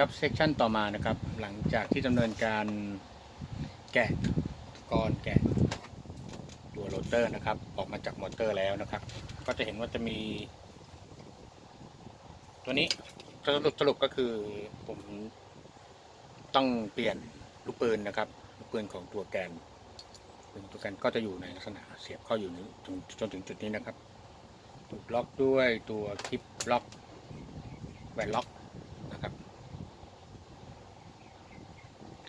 ครับเซกชันต่อมานะครับ หลังจากที่ดำเนินการแกะกรแกะตัวโรเตอร์นะครับ ออกมาจากมอเตอร์แล้วนะครับ ก็จะเห็นว่าจะมี ตัวนี้สรุปสรุปก็คือผมต้องเปลี่ยนลูกปืนนะครับลูกปืนของตัวแกนปืนตัวแกนก็จะอยู่ในลักษณะเสียบเข้าอยู่ในจนจนถึงจุดนี้นะครับถูกล็อกด้วยตัวคลิปล็อกแวนล็อกนะครับ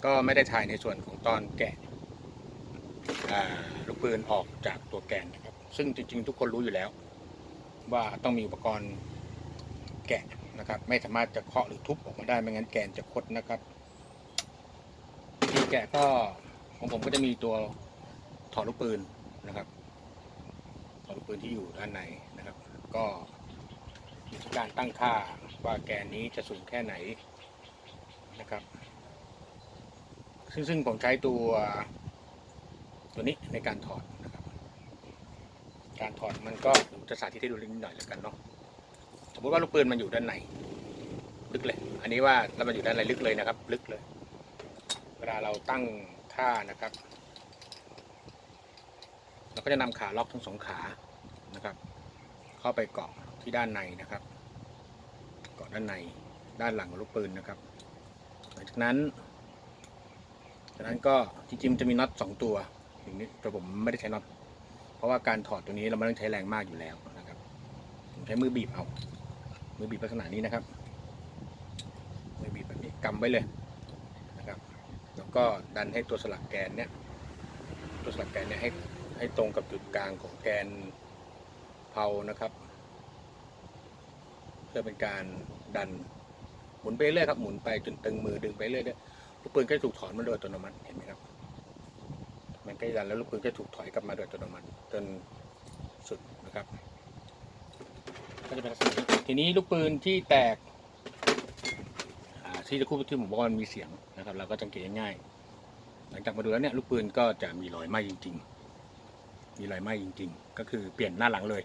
ก็ไม่ได้ถ่ายในส่วนของตอนแกะลูกปืนออกจากตัวแกนนะครับ ซึ่งจริง ๆ ทุกคนรู้อยู่แล้ว ว่าต้องมีอุปกรณ์แกะนะครับ ไม่สามารถจะเคาะหรือทุบออกมาได้ไม่งั้นแกนจะคดนะครับที่แกะก็ของผมก็จะมีตัวถอดลูกปืนนะครับถอดลูกปืนที่อยู่ด้านในนะครับ ก็อยู่ที่การตั้งค่าว่าแกนนี้จะสูงแค่ไหนนะครับ ซึ่งซึ่งผมใช้ตัวตัวนี้ในการถอดนะครับ การถอดมันก็จะสาธิตให้ดูนิดหน่อยแล้วกันเนาะสมมติว่าลูกปืนมันอยู่ด้านในลึกเลย อันนี้ว่าแล้วมันอยู่ด้านในลึกเลยนะครับ ลึกเลย เวลาเราตั้งค่านะครับเราก็จะนำขาล็อกทั้งสองขานะครับ เข้าไปเกาะที่ด้านในนะครับ เกาะด้านในด้านหลังของลูกปืนนะครับ หลังจากนั้น จากนั้นก็จริงๆมันจะมีน็อตสองตัวอย่างนี้แต่ผมไม่ได้ใช้น็อตเพราะว่าการถอดตัวนี้เราไม่ต้องใช้แรงมากอยู่แล้วนะครับผมใช้มือบีบเอา มือบีบลักษณะนี้นะครับมือบีบแบบนี้กำไว้เลยนะครับ แล้วก็ดันให้ตัวสลักแกนเนี่ยตัวสลักแกนเนี่ยให้ให้ตรงกับจุดกลางของแกนเพานะครับ เพื่อเป็นการดันหมุนไปเรื่อยครับหมุนไปจนตึงมือดึงไปเรื่อย ลูกปืนก็ถูกถอนมาโดยอัตโนมัติเห็นไหมครับ มันใกล้ดันแล้วลูกปืนก็ถูกถอยกลับมาโดยอัตโนมัติจนสุดนะครับก็จะเป็นลักษณะทีนี้ลูกปืนที่แตกที่จะคู่ที่ผมบอกว่ามันมีเสียงนะครับ เราก็สังเกตง่ายหลังจากมาดูแล้วเนี่ยลูกปืนก็จะมีรอยไหม้จริง ๆ มีรอยไหม้จริง ๆ ก็คือเปลี่ยนหน้าหลังเลย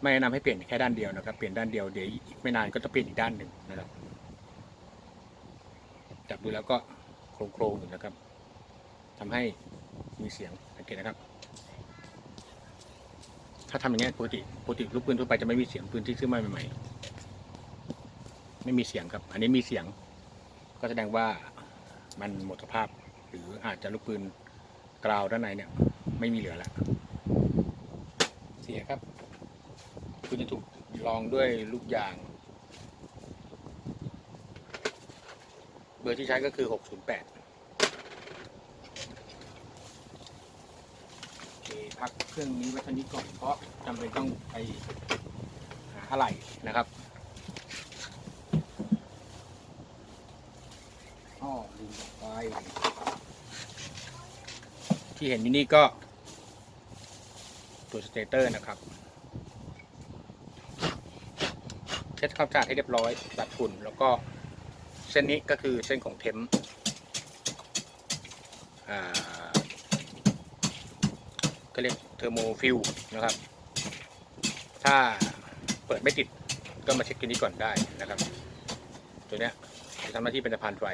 ไม่แนะนำให้เปลี่ยนแค่ด้านเดียวนะครับ เปลี่ยนด้านเดียวเดี๋ยวอีกไม่นานก็จะเปลี่ยนอีกด้านหนึ่งนะครับ จับดูแล้วก็โครงๆอยู่นะครับทำให้มีเสียงสังเกตนะครับ ถ้าทำอย่างนี้ปกติปกติลูกปืนทั่วไปจะไม่มีเสียงปืนที่ซื้อมาใหม่ๆไม่มีเสียงครับ อันนี้มีเสียง ก็แสดงว่ามันหมดสภาพ หรืออาจจะลูกปืนกราวด้านในเนี่ย ไม่มีเหลือแล้วเสียครับคุณจะถูกรองด้วยลูกยาง เบอร์ที่ใช้ก็คือ 608โอเคพักเครื่องนี้ไว้ท่านี้ก่อนเพราะจำเป็นต้องไปหาอะไรนะครับอ้อลืมบอกไป ที่เห็นอยู่นี่ก็ ตัวสเตเตอร์นะครับเช็ดความสะอาดให้เรียบร้อยตัดฝุ่นแล้วก็ เส้นนี้ก็คือเส้นของเทมก็เรียกเทอร์โมฟิลนะครับ ถ้าเปิดไม่ติดก็มาเช็คตัวนี้ก่อนได้นะครับ ตัวเนี้ยจะทำหน้าที่เป็นสะพานไฟ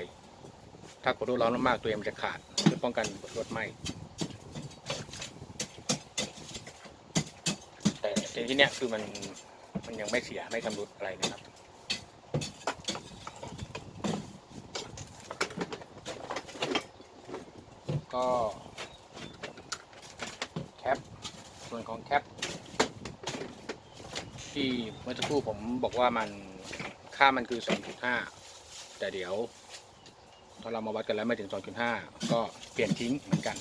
ถ้ากดรูร้อนมากๆตัวเองมันจะขาดเพื่อป้องกันรถไหม้แต่ที่เนี้ยคือมันมันยังไม่เสียไม่ชำรุดอะไรนะครับ ก็แคปส่วนของแคปที่เมื่อสักครู่ผมบอกว่ามันค่ามันคือ 2.5 แต่เดี๋ยวถ้าเรามาวัดกันแล้วไม่ถึง 2.5 ก็เปลี่ยนทิ้งเหมือนกัน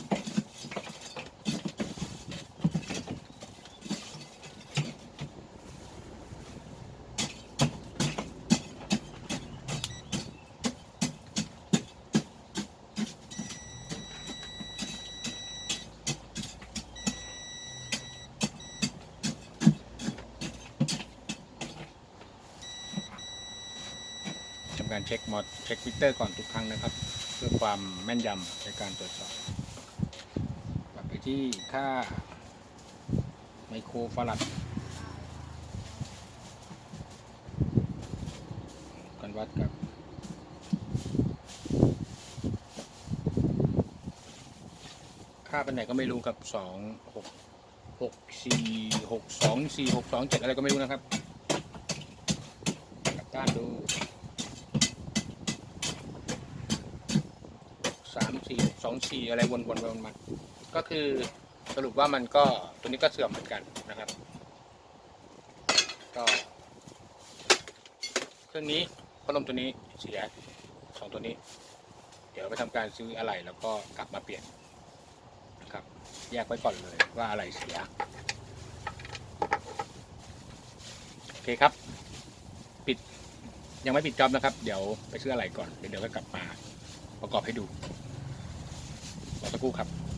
การเช็คมอดเช็คมิเตอร์ก่อนทุกครั้งนะครับ เพื่อความแม่นยำในการตรวจสอบกลับไปที่ค่าไมโครฟาลัดกันวัดกับค่าเป็นไหนก็ไม่รู้กับสองหกหกสี่หกสองสี่หกสองเจ็ดอะไรก็ไม่รู้นะครับกลับด้านดู สองสี่อะไรวนๆไปวนมาก็คือสรุปว่ามันก็ตัวนี้ก็เสื่อมเหมือนกันนะครับ ก็เครื่องนี้พัดลมตัวนี้เสียสองตัวนี้ เดี๋ยวไปทำการซื้ออะไรแล้วก็กลับมาเปลี่ยนนะครับ แยกไว้ก่อนเลยว่าอะไรเสียโอเคครับ ปิดยังไม่ปิดจอบนะครับ เดี๋ยวไปซื้ออะไรก่อนเดี๋ยวก็กลับมาประกอบให้ดู สักครู่ครับ